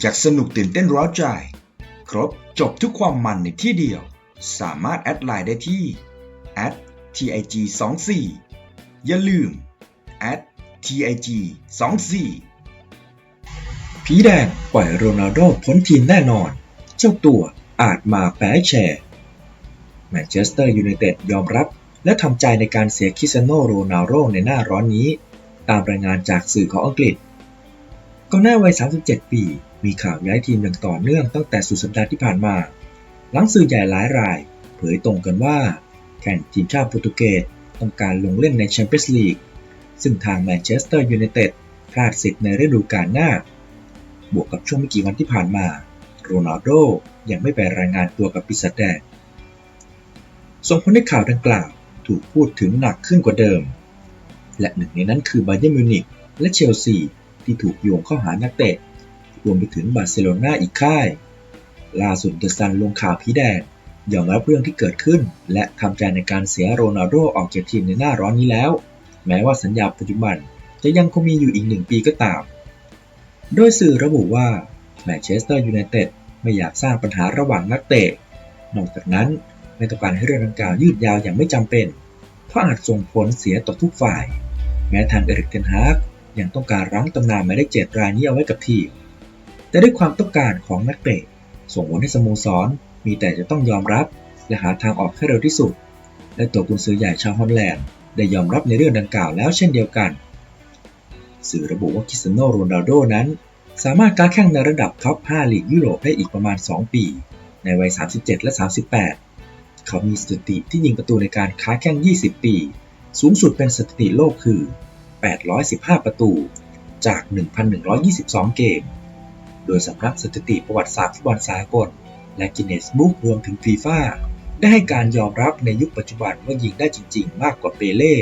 อยากสนุกตื่นเต้นร้าวใจ ครบจบทุกความมันในที่เดียว สามารถแอดไลน์ได้ที่ @tig 2 4 อย่าลืม @tig 2 4 ผีแดงปล่อยโรนัลโดพ้นทีมแน่นอน เจ้าตัวอาจมาแพ้แชร์แมนเชสเตอร์ยูไนเต็ดยอมรับ และทำใจในการเสียคริสตียโนโรนัลโดในหน้าร้อนนี้ ตามรายงานจากสื่อของอังกฤษกองหน้าวัย 37 ปี มีข่าวย้ายทีมอย่างต่อเนื่องตั้งแต่สุดสัปดาห์ที่ผ่านมา หลังสื่อใหญ่หลายราย เผยตรงกันว่า แข่งทีมชาติโปรตุเกสต้องการลงเล่นในแชมเปี้ยนส์ลีก ซึ่งทางแมนเชสเตอร์ยูไนเต็ดพลาดสิทธิ์ในฤดูกาลหน้า บวกกับช่วงไม่กี่วันที่ผ่านมา โรนัลโดยังไม่ไปรายงานตัวกับปีศาจแดงส่งผลให้ข่าวดังกล่าวถูกพูดถึงหนักขึ้นกว่าเดิม และหนึ่งในนั้นคือบาเยิร์มิวนิกและเชลซีที่ถูกโยงเข้าหานักเตะ รวมไปถึงบาร์เซโลนาอีกค่าย ล่าสุดเดอะซันลงข่าวผีแดงยอมรับเรื่องที่เกิดขึ้น และทำใจในการเสียโรนัลโดออกจากทีมในหน้าร้อนนี้แล้ว แม้ว่าสัญญาปัจจุบันจะยังคงมีอยู่อีกหนึ่งปีก็ตาม โดยสื่อระบุว่าแมนเชสเตอร์ยูไนเต็ดไม่อยากสร้างปัญหาระหว่างนักเตะ นอกจากนั้นไม่ต้องการให้เรื่องดังกล่าวยืดยาวอย่างไม่จำเป็น เพราะอาจส่งผลเสียต่อทุกฝ่าย แม้ทางเอริกเทนฮากยังต้องการรั้งตำนานหมายเลขเจ็ดรายนี้เอาไว้กับทีม แต่ด้วยความต้องการของนักเตะส่งผลให้สโมสรมีแต่จะต้องยอมรับและหาทางออกให้เร็วที่สุด และตัวกุนซือใหญ่ชาวฮอลแลนด์ได้ยอมรับในเรื่องดังกล่าวแล้วเช่นเดียวกัน สื่อระบุว่าคิสเตียโนโรนัลโดนั้น สามารถการแข่งในระดับท็อป 5 ลีกยุโรปได้อีกประมาณ 2 ปี ในวัย 37 และ 38 เขามีสถิติที่ยิงประตูในการค้าแข่ง 20 ปี สูงสุดเป็นสถิติโลกคือ 815 ประตู จาก 1,122 เกม โดยสำนักสถิติประวัติศาสตร์ฟุตบอลสากล และกินเนสบุ๊กรวมถึงฟีฟ่าได้ให้การยอมรับในยุคปัจจุบันว่ายิงได้จริง ๆ มากกว่าเปเล่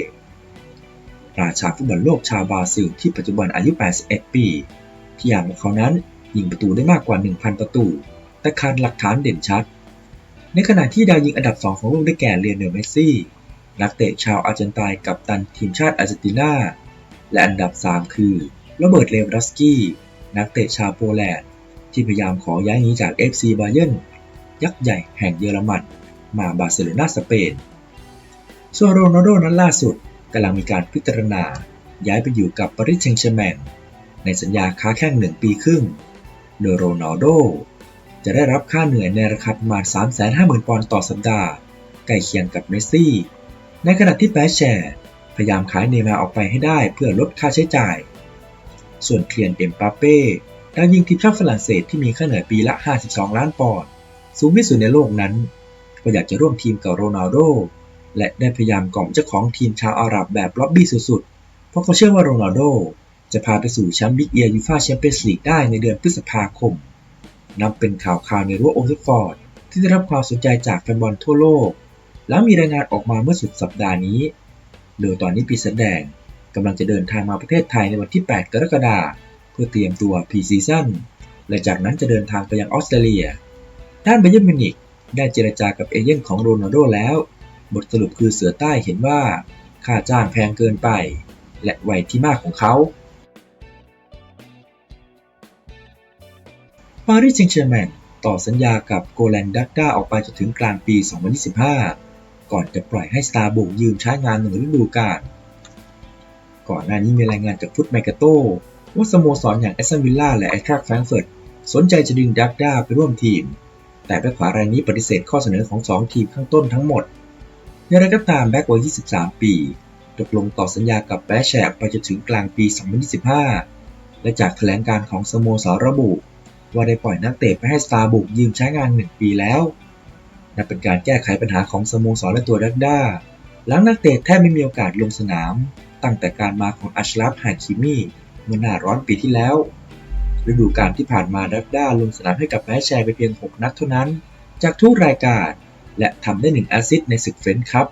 ราชาฟุตบอลโลกชาวบราซิลที่ปัจจุบันอายุ 81 ปี ที่อย่างของเขานั้นยิงประตูได้มากกว่า 1,000 ประตู แต่ขาดหลักฐานเด่นชัด ในขณะที่ดาวยิงอันดับ 2 ของโลกได้แก่เลียนเนลเมสซี่ นักเตะชาวอาร์เจนตินากับตันทีมชาติอาร์เจนตินา และอันดับ 3 คือโรเบิร์ต เลวรัสกี้ นักเตะชาวโปแลนด์ที่พยายามขอย้ายหนีจาก FC บาเยิร์นยักษ์ใหญ่แห่งเยอรมัน มาบาร์เซโลนาสเปน ส่วนโรนัลโดนั้นล่าสุดกำลังมีการพิจารณาย้ายไปอยู่กับปารีสแซงต์แชร์แมงในสัญญาค้าแข่งหนึ่งปีครึ่ง โดยโรนัลโดจะได้รับค่าเหนื่อยในราคาประมาณ 350,000 ปอนด์ต่อสัปดาห์ ใกล้เคียงกับเมสซี่ ในขณะที่แปแชร์พยายามขายเนมาออกไปให้ได้เพื่อลดค่าใช้จ่าย ส่วนเคลียนเอ็มปาเป้ดาวยิงทีมชาติฝรั่งเศสที่มีค่าเหนื่อยปีละ 52 ล้านปอนด์สูงที่สุดในโลกนั้น ก็อยากจะร่วมทีมกับโรนัลโด และได้พยายามกล่อมเจ้าของทีมชาวอาหรับแบบล็อบบี้สุดๆ เพราะเขาเชื่อว่าโรนัลโด จะพาไปสู่แชมป์บิ๊กเอียร์ยูฟ่าแชมเปี้ยนส์ลีกได้ในเดือนพฤษภาคมนับเป็นข่าวข่าวในรั้วโอลด์ฟอร์ดที่ได้รับความสนใจจากแฟนบอลทั่วโลก แล้วมีรายงานออกมาเมื่อสุดสัปดาห์นี้ โดยตอนนี้ปีศาจแดง กำลังจะเดินทางมาประเทศไทยในวันที่ 8 กรกฎาคมเพื่อเตรียมตัวพรีซีซั่นและจากนั้นจะเดินทางไปยังออสเตรเลีย ด้านไบเยร์นมินิกได้เจรจากับเอเย่นของโรนัลโดแล้ว บทสรุปคือเสือใต้เห็นว่าค่าจ้างแพงเกินไป และวัยที่มากของเขาปารีสแซงต์แชร์แมงต่อสัญญากับโกแลนดักด้าออกไปจนถึงกลางปี 2025 ก่อนจะปล่อยให้สตาร์บุกยืมใช้งานหนึ่งฤดูกาล ก่อนหน้านี้มีรายงานจากฟุตแมกาโตว่าสโมสรอย่างแอสตันวิลล่าและไอทรัคแฟรงก์เฟิร์ตสนใจจะดึงดักด้าไปร่วมทีม แต่แบ็คขวารายนี้ปฏิเสธข้อเสนอของ 2 ทีมข้างต้นทั้งหมดอย่างไรก็ตามแบ็ควัย 23 ปี ตกลงต่อสัญญากับแบชแชกไปจนถึงกลางปี 2025 และจากแถลงการของสโมสรระบุ ว่าได้ปล่อยนักเตะไปให้สตาร์บุกยืมใช้งาน 1 ปีแล้วนับเป็นการแก้ไขปัญหาของสโมสรและตัวดักด้าหลังนักเตะแทบไม่มีโอกาสลงสนาม ตั้งแต่การมาของอัชราฟฮาคิมีเมื่อหน้าร้อนปีที่แล้ว ฤดูกาลที่ผ่านมาดักด้าลงสนามให้กับแมชแชร์ไปเพียง 6 นัดเท่านั้น จากทุกรายการ และทำได้ 1 แอสซิสต์ในศึกเฟรนช์คัพ